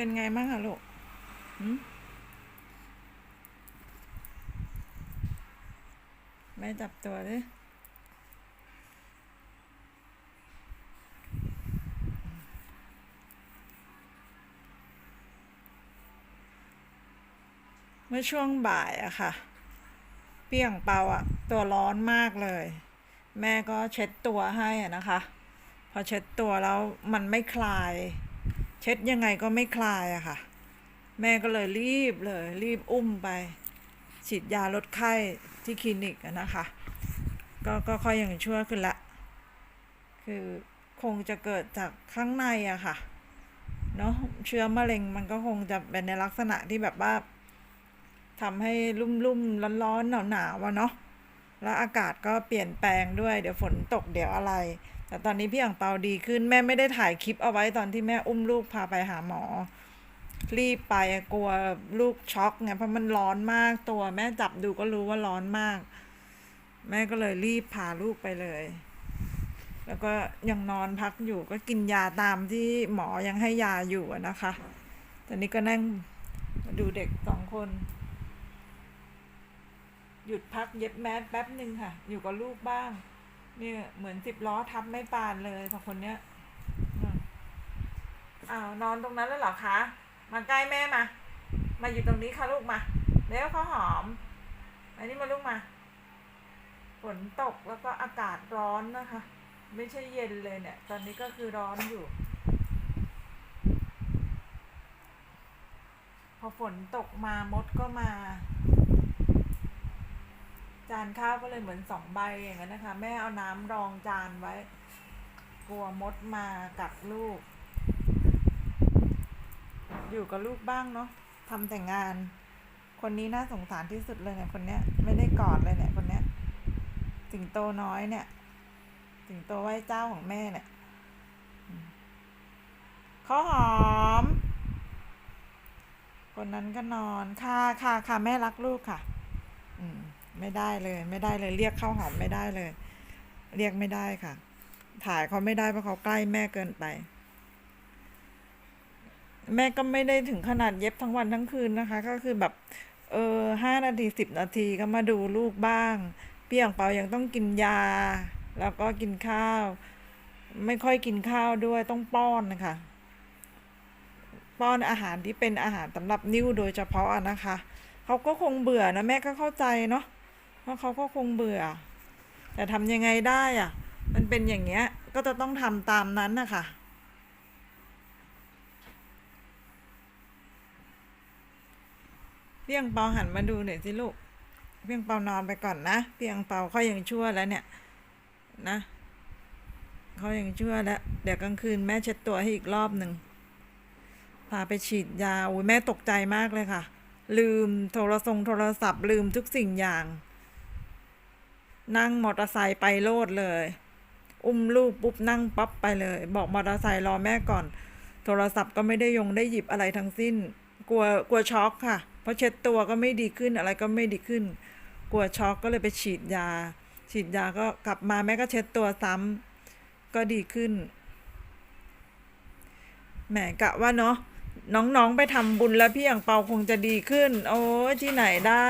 เป็นไงบ้างอะลูกหืมแม่จับตัวดิเมื่อช่วงบ่ายอะค่ะ เปี้ยงเปาอะตัวร้อนมากเลย แม่ก็เช็ดตัวให้อะนะคะ พอเช็ดตัวแล้วมันไม่คลาย เช็ดยังไงก็ไม่คลายอะค่ะ แม่ก็เลยรีบเลย รีบอุ้มไป ฉีดยาลดไข้ที่คลินิกนะคะ ก็ก็ค่อยยังชั่วขึ้นละ คือคงจะเกิดจากข้างในอะค่ะเนาะเชื้อมะเร็งมันก็คงจะเป็นในลักษณะที่แบบว่าทำให้รุ่มๆร้อนๆหนาวๆวะเนาะ แล้วอากาศก็เปลี่ยนแปลงด้วยเดี๋ยวฝนตกเดี๋ยวอะไร แต่ตอนนี้พี่อ่างเปาดีขึ้นแม่ไม่ได้ถ่ายคลิปเอาไว้ตอนที่แม่อุ้มลูกพาไปหาหมอ รีบไปกลัวลูกช็อกไงเพราะมันร้อนมากตัว แม่จับดูก็รู้ว่าร้อนมาก แม่ก็เลยรีบพาลูกไปเลย แล้วก็ยังนอนพักอยู่ก็กินยาตามที่หมอยังให้ยาอยู่นะคะ ตอนนี้ก็นั่งดูเด็กสองคน หยุดพักเย็บแมสแป๊บหนึ่งค่ะ อยู่กับลูกบ้าง เนี่ย เหมือนสิบล้อทับไม่ปานเลยสองคนเนี้ยอะอ้าวนอนตรงนั้นแล้วเหรอคะ มาใกล้แม่มา มาอยู่ตรงนี้ค่ะลูกมาเดี๋ยวเขาวหอม อันนี้มาลูกมา ฝนตกแล้วก็อากาศร้อนนะคะ ไม่ใช่เย็นเลยเนี่ย ตอนนี้ก็คือร้อนอยู่ พอฝนตกมามดก็มา จานข้าวก็เลยเหมือนสองใบอย่างนั้นนะคะ แม่เอาน้ำรองจานไว้ กลัวมดมากัดลูก อยู่กับลูกบ้างเนาะทำแต่งาน คนนี้น่าสงสารที่สุดเลยเนี่ยคนเนี้ย ไม่ได้กอดเลยเนี่ยคนเนี้ย สิงโตน้อยเนี่ย สิงโตไหว้เจ้าของแม่เนี่ยข้าวหอม คนนั้นก็นอน ค่ะค่ะค่ะแม่รักลูกค่ะ ไม่ได้เลย ไม่ได้เลย เรียกข้าวหอมไม่ได้เลย เรียกไม่ได้ค่ะ ถ่ายเขาไม่ได้เพราะเขาใกล้แม่เกินไป แม่ก็ไม่ได้ถึงขนาดเย็บทั้งวันทั้งคืนนะคะ ก็คือแบบเออห้านาทีสิบนาทีก็มาดูลูกบ้าง เปี้ยงเปายังต้องกินยา แล้วก็กินข้าว ไม่ค่อยกินข้าวด้วยต้องป้อนนะคะป้อนอาหารที่เป็นอาหารสำหรับนิ้วโดยเฉพาะนะคะ เขาก็คงเบื่อนะแม่ก็เข้าใจเนาะ ราะเขาก็คงเบื่อ แต่ทำยังไงได้อะมันเป็นอย่างเงี้ย ก็จะต้องทำตามนั้นนะคะเพียงเปาหันมาดูหน่อยสิลูกเพียงเปานอนไปก่อนนะเพียงเปาเขายังชั่วแล้วเนี่ย นะเขายังชั่วแล้ว เดี๋ยวกลางคืนแม่เช็ดตัวให้อีกรอบหนึ่งพาไปฉีดยาอุ้ยแม่ตกใจมากเลยค่ะ ลืมโทรทรงโทรศัพท์ลืมทุกสิ่งอย่าง นั่งมอเตอร์ไซค์ไปโลดเลย อุ้มลูกปุ๊บนั่งปั๊บไปเลย บอกมอเตอร์ไซค์รอแม่ก่อน โทรศัพท์ก็ไม่ได้ยงได้หยิบอะไรทั้งสิ้น กลัวกลัวช็อกค่ะ เพราะเช็ดตัวก็ไม่ดีขึ้นอะไรก็ไม่ดีขึ้น กลัวช็อกก็เลยไปฉีดยา ฉีดยาก็กลับมาแม่ก็เช็ดตัวซ้ำก็ดีขึ้นแหมกะว่าเนาะน้องๆไปทำบุญแล้วพี่อย่างเปาคงจะดีขึ้น โอ้ที่ไหนได้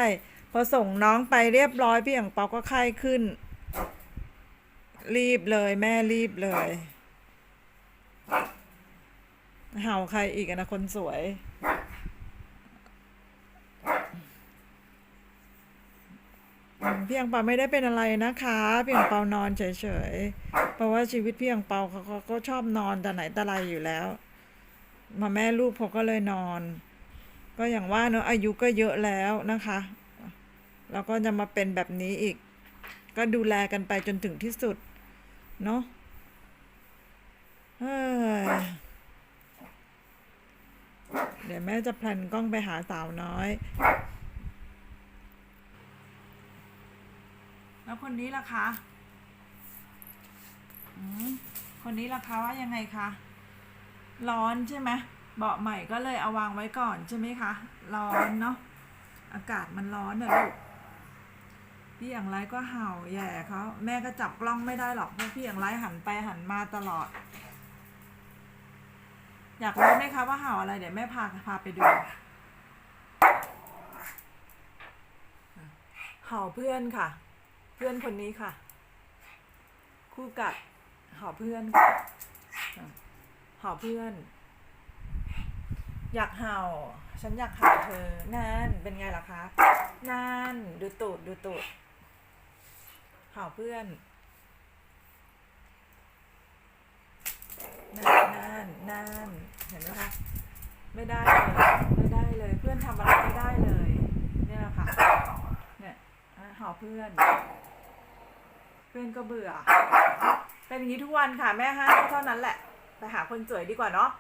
พอส่งน้องไปเรียบร้อยพี่อย่างเปาก็ไข้ขึ้น รีบเลยแม่รีบเลย เห่าใครอีกนะคนสวย พี่อังเปาไม่ได้เป็นอะไรนะคะ พี่อังเปานอนเฉยๆ เพราะว่าชีวิตพี่อังเปาเขาเขาก็ชอบนอนแต่ไหนแต่ไรอยู่แล้ว มาแม่ลูกเขาก็เลยนอน ก็อย่างว่าเนอะอายุก็เยอะแล้วนะคะ แล้วก็จะมาเป็นแบบนี้อีก ก็ดูแลกันไปจนถึงที่สุด เนาะเฮ้ยเดี๋ยวแม่จะพลันกล้องไปหาสาวน้อย แล้วคนนี้ล่ะคะคนนี้ล่ะคะว่ายังไงคะ ร้อนใช่ไหมเบาะใหม่ก็เลยเอาวางไว้ก่อนใช่ไหมคะ ร้อนเนาะ อากาศมันร้อนเนอะลูก พี่อย่างไรก็เห่าแย่เขาแม่ก็จับกล้องไม่ได้หรอกเพราะพี่อย่างไรหันไปหันมาตลอด อยากรู้ไหมคะว่าเห่าอะไรเดี๋ยวแม่พาพาไปดูเห่าเพื่อนค่ะ เพื่อนคนนี้ค่ะ คู่กัดเห่าเพื่อนค่ะเห่าเพื่อน อยากเห่า ฉันอยากเห่าเธอนั่นเป็นไงล่ะคะนั่นดูตูดดูตูด เห่าเพื่อนนั่นนั่นนั่นเห็นไหมคะไม่ได้เลยไม่ได้เลยเพื่อนทำอะไรไม่ได้เลย เนี่ยแหละค่ะเนี่ยเห่าเพื่อน เพื่อนก็เบื่อ เป็นอย่างนี้ทุกวันค่ะแม่ห้าเท่านั้นแหละ ไปหาคนสวยดีกว่าเนาะ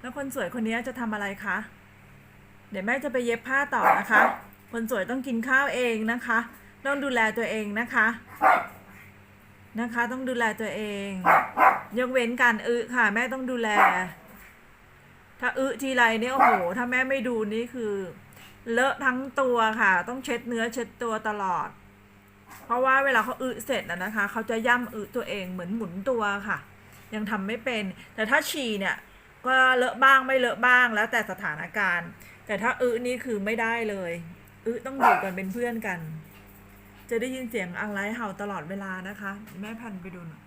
แล้วคนสวยคนนี้จะทำอะไรคะเดี๋ยวแม่จะไปเย็บผ้าต่อนะคะ คนสวยต้องกินข้าวเองนะคะ ต้องดูแลตัวเองนะคะ นะคะ ต้องดูแลตัวเอง ยกเว้นการอึค่ะ แม่ต้องดูแล ถ้าอึทีไรเนี่ยโอ้โห ถ้าแม่ไม่ดูนี่คือ เลอะทั้งตัวค่ะ ต้องเช็ดเนื้อเช็ดตัวตลอด เพราะว่าเวลาเขาอึเสร็จนะนะคะ เขาจะย่ำอึตัวเองเหมือนหมุนตัวค่ะ ยังทำไม่เป็น แต่ถ้าฉี่เนี่ยก็เลอะบ้างไม่เลอะบ้างแล้วแต่สถานการณ์ แต่ถ้าอึนี่คือไม่ได้เลย อึต้องอยู่กันเป็นเพื่อนกัน จะได้ยินเสียงอังไลเห่าตลอดเวลานะคะ แม่พันไปดูหน่อย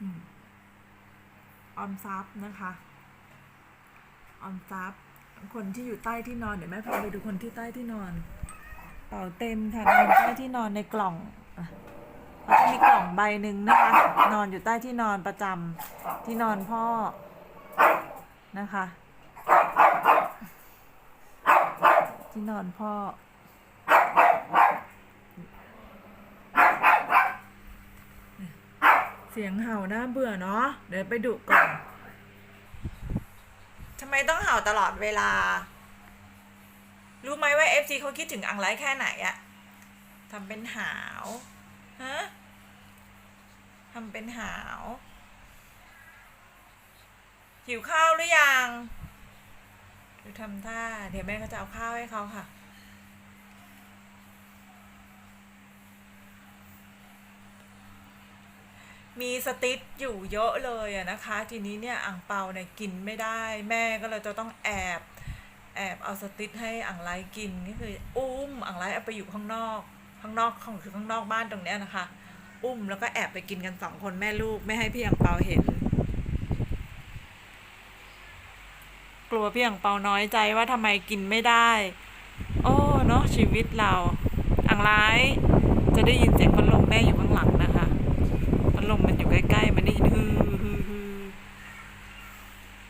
อืมออมทรัพย์นะคะออมทรัพย์คนที่อยู่ใต้ที่นอนเดี๋ยวแม่พาไปดูคนที่ใต้ที่นอนเป่าเต็มค่ะนอนใต้ที่นอนในกล่องเขาจะมีกล่องใบหนึ่งนะคะ นอนอยู่ใต้ที่นอนประจำที่นอนพ่อนะคะ ที่นอนพ่อ สียงเห่าน่าเบื่อเนาะเดี๋ยวไปดุก่อนทำไมต้องเห่าตลอดเวลา รู้ไหมว่า FG เขาคิดถึงอังไลแค่ไหนอะทำเป็นหาวฮะทำเป็นหาว หิวข้าวหรือยังดูทำท่า เดี๋ยวแม่ก็จะเอาข้าวให้เขาค่ะ มีสติ๊ดอยู่เยอะเลยอะนะคะ ทีนี้เนี่ยอ่างเปาเนี่ยกินไม่ได้ แม่ก็เลยจะต้องแอบแอบเอาสติ๊ให้อ่างไลกินก็คืออุ้มอ่างไลเอาไปอยู่ข้างนอก ข้างนอกของคือข้างนอกบ้านตรงเนี้ยนะคะ อุ้มแล้วก็แอบไปกินกันสองคนแม่ลูกไม่ให้พี่อ่างเปาเห็น กลัวพี่อ่างเปาน้อยใจว่าทำไมกินไม่ได้ โอ้เนาะชีวิตเราอ่างไลจะได้ยินเสียงพัดลมแม่อยู่ข้างหลังนะคะ พัดลมมัน อยู่ใกล้ๆ มันได้ยินฮือฮือฮือ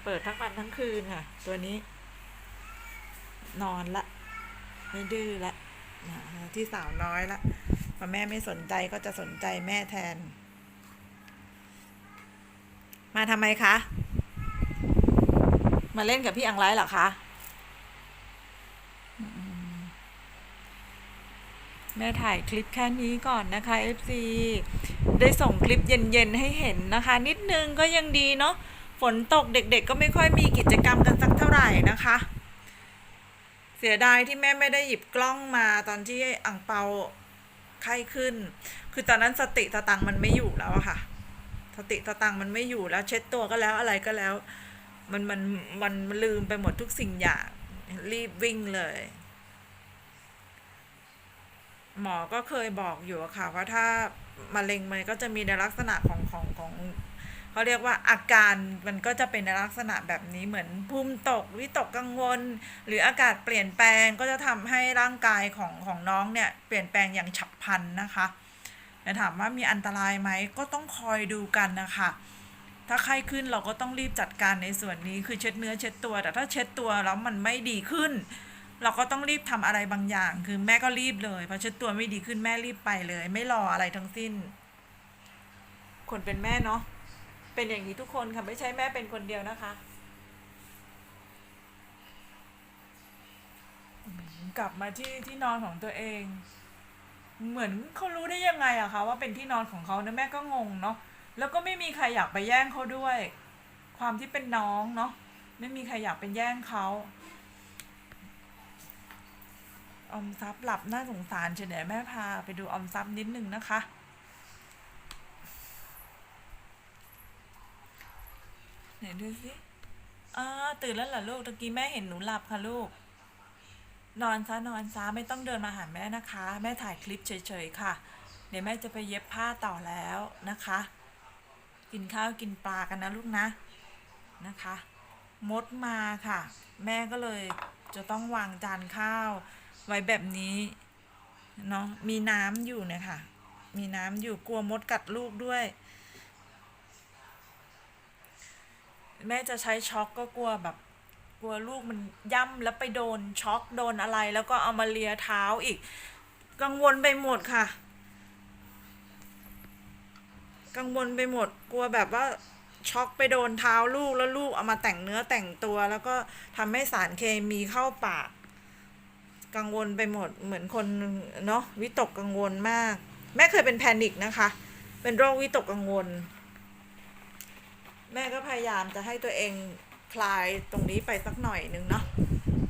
เปิดทั้งวันทั้งคืนค่ะ ตัวนี้ นอนละ ไม่ดื้อละที่สาวน้อยละพอแม่ไม่สนใจก็จะสนใจแม่แทน มาทำไมคะ มาเล่นกับพี่อังไลเหรอคะแม่ถ่ายคลิปแค่นี้ก่อนนะคะ FC ได้ส่งคลิปเย็นๆให้เห็นนะคะ นิดนึงก็ยังดีเนาะฝนตกเด็กๆ ก็ไม่ค่อยมีกิจกรรมกันสักเท่าไหร่นะคะ เสียดายที่แม่ไม่ได้หยิบกล้องมาตอนที่อ่างเปาไข้ขึ้น คือตอนนั้นสติสตังมันไม่อยู่แล้วอะค่ะ สติสตังมันไม่อยู่แล้ว เช็ดตัวก็แล้วอะไรก็แล้วมันมันมันมันลืมไปหมดทุกสิ่งอย่างรีบวิ่งเลย หมอก็เคยบอกอยู่อะค่ะว่าถ้า มะเร็งมันก็จะมีในลักษณะของของของเขาเรียกว่าอาการมันก็จะเป็นในลักษณะแบบนี้เหมือนภูมิตกวิตกกังวล หรืออากาศเปลี่ยนแปลงก็จะทำให้ร่างกายของของน้องเนี่ยเปลี่ยนแปลงอย่างฉับพลันนะคะแต่ถามว่ามีอันตรายไหมก็ต้องคอยดูกันนะคะถ้าไข้ขึ้นเราก็ต้องรีบจัดการในส่วนนี้คือเช็ดเนื้อเช็ดตัว แต่ถ้าเช็ดตัวแล้วมันไม่ดีขึ้น เราก็ต้องรีบทำอะไรบางอย่าง คือแม่ก็รีบเลยพอเช็ดตัวไม่ดีขึ้นแม่รีบไปเลย ไม่รออะไรทั้งสิ้น คนเป็นแม่เนาะเป็นอย่างนี้ทุกคนค่ะไม่ใช่แม่เป็นคนเดียวนะคะกลับมาที่ที่นอนของตัวเอง เหมือนเขารู้ได้ยังไงอะคะว่าเป็นที่นอนของเขานะแม่ก็งงเนาะแล้วก็ไม่มีใครอยากไปแย่งเขาด้วย ความที่เป็นน้องเนาะไม่มีใครอยากไปแย่งเขา ออมทรัพย์หลับน่าสงสารเฉยแม่พาไปดูออมทรัพย์นิดนึงนะคะ ไหนดูสิอ่าตื่นแล้วเหรอลูกตะกี้แม่เห็นหนูหลับค่ะลูก นอนซะนอนซะไม่ต้องเดินมาหาแม่นะคะ แม่ถ่ายคลิปเฉยๆค่ะ เดี๋ยวแม่จะไปเย็บผ้าต่อแล้วนะคะ กินข้าวกินปลากันนะลูกนะนะคะ มดมาค่ะ แม่ก็เลยจะต้องวางจานข้าว ไว้แบบนี้เนาะมีน้ำอยู่เนี่ยค่ะ มีน้ำอยู่กลัวมดกัดลูกด้วย แม่จะใช้ช็อกก็กลัวแบบ กลัวลูกมันย่ำแล้วไปโดนช็อกโดนอะไรแล้วก็เอามาเลียเท้าอีก กังวลไปหมดค่ะ กังวลไปหมด กลัวแบบว่าช็อกไปโดนเท้าลูกแล้วลูกเอามาแต่งเนื้อแต่งตัว แล้วก็ทำให้สารเคมีเข้าปาก กังวลไปหมดเหมือนคนเนาะวิตกกังวลมาก แม่เคยเป็นแพนิคนะคะ เป็นโรควิตกกังวล แม่ก็พยายามจะให้ตัวเองคลายตรงนี้ไปสักหน่อยหนึ่งเนาะ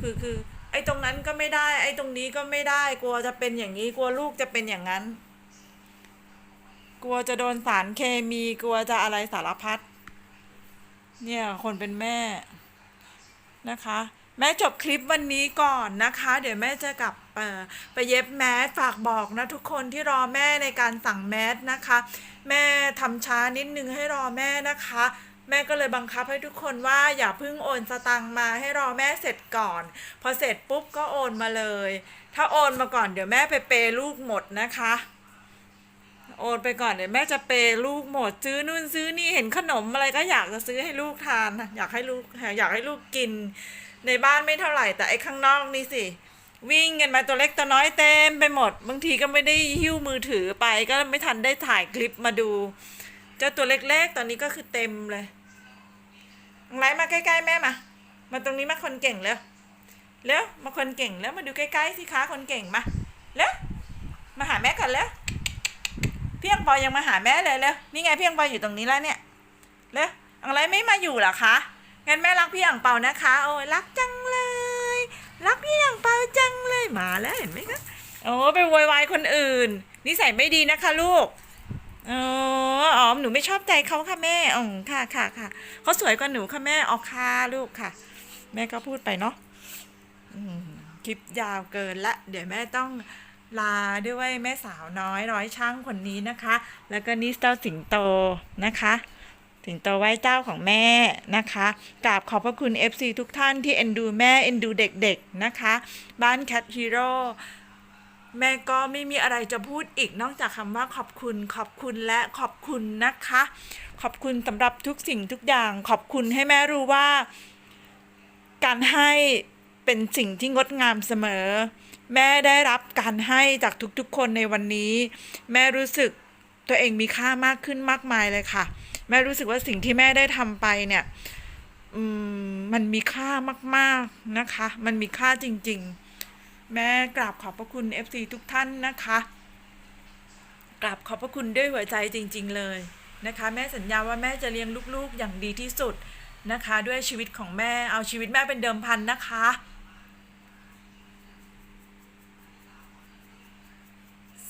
คือคือไอ้ตรงนั้นก็ไม่ได้ ไอ้ตรงนี้ก็ไม่ได้กลัวจะเป็นอย่างนี้กลัวลูกจะเป็นอย่างนั้น กลัวจะโดนสารเคมีกลัวจะอะไรสารพัดเนี่ยคนเป็นแม่นะคะ แม่จบคลิปวันนี้ก่อนนะคะ เดี๋ยวแม่จะกลับไปเย็บแมสฝากบอกนะทุกคนที่รอแม่ในการสั่งแมสนะคะ แม่ทำช้านิดนึงให้รอแม่นะคะ แม่ก็เลยบังคับให้ทุกคนว่าอย่าเพิ่งโอนสตังค์มาให้รอแม่เสร็จก่อน พอเสร็จปุ๊บก็โอนมาเลย ถ้าโอนมาก่อนเดี๋ยวแม่ไปเปย์ลูกหมดนะคะโอนไปก่อนเดี๋ยวแม่จะเปย์ลูกหมดซื้อนู่นซื้อนี่เห็นขนมอะไรก็อยากจะซื้อให้ลูกทานอยากให้ลูกอยากให้ลูกกิน ในบ้านไม่เท่าไหร่แต่ไอ้ข้างนอกนี่สิ วิ่งกันมาตัวเล็กตัวน้อยเต็มไปหมด บางทีก็ไม่ได้หิ้วมือถือไปก็ไม่ทันได้ถ่ายคลิปมาดู เจ้าตัวเล็กๆตอนนี้ก็คือเต็มเลยไลมาใกล้ๆแม่มา มาตรงนี้มาคนเก่งเร็วเร็วมาคนเก่งแล้วมาดูใกล้ๆสิคะคนเก่งมาเร็วมาหาแม่กันเร็วเพียงปอยังมาหาแม่เลยเร็วนี่ไงเพียงปออยู่ตรงนี้แล้วเนี่ยเร็วอะไรไม่มาอยู่หรอคะ งั้นแม่รักพี่อ่างเปานะคะ โอ้ยรักจังเลย รักพี่อ่างเปาจังเลยมาแล้วเห็นไหมคะโอ้ไปโวยวายคนอื่นนิสัยไม่ดีนะคะลูกอ๋ออ๋อหนูไม่ชอบใจเขาค่ะแม่อ๋อค่ะค่ะค่ะเขาสวยกว่าหนูค่ะแม่ออกค่ะลูกค่ะ แม่ก็พูดไปเนาะคลิปยาวเกินละ เดี๋ยวแม่ต้องลาด้วยแม่สาวน้อยร้อยช่างคนนี้นะคะ แล้วก็นี่เจ้าสิงโตนะคะ สิงโตไหว้เจ้าของแม่นะคะกราบขอบพระคุณ FC ทุกท่านที่เอ็นดูแม่เอ็นดูเด็กๆนะคะ บ้านแคทฮีโร่แม่ก็ไม่มีอะไรจะพูดอีกนอกจากคำว่าขอบคุณ ขอบคุณและขอบคุณนะคะ ขอบคุณสำหรับทุกสิ่งทุกอย่างขอบคุณให้แม่รู้ว่า การให้เป็นสิ่งที่งดงามเสมอ แม่ได้รับการให้จากทุกๆคนในวันนี้ แม่รู้สึกตัวเองมีค่ามากขึ้นมากมายเลยค่ะ แม่รู้สึกว่าสิ่งที่แม่ได้ทำไปเนี่ยมมันมีค่ามาก ๆนะคะ มันมีค่าจริง ๆ แม่กราบขอบพระคุณ FC ทุกท่านนะคะกราบขอบพระคุณด้วยหัวใจจริง ๆ เลยนะคะ แม่สัญญาว่าแม่จะเลี้ยงลูกๆ อย่างดีที่สุดนะคะ ด้วยชีวิตของแม่เอาชีวิตแม่เป็นเดิมพันนะคะ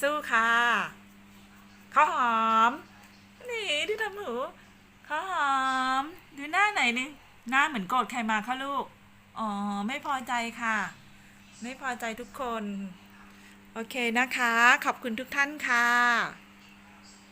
สู้ค่ะข้าวหอม ที่ทำหูข้าวหอมดูหน้าไหนนี่หน้าเหมือนโกรธใครมาคะลูก อ๋อ ไม่พอใจค่ะ ไม่พอใจทุกคน โอเคนะคะ ขอบคุณทุกท่านค่ะ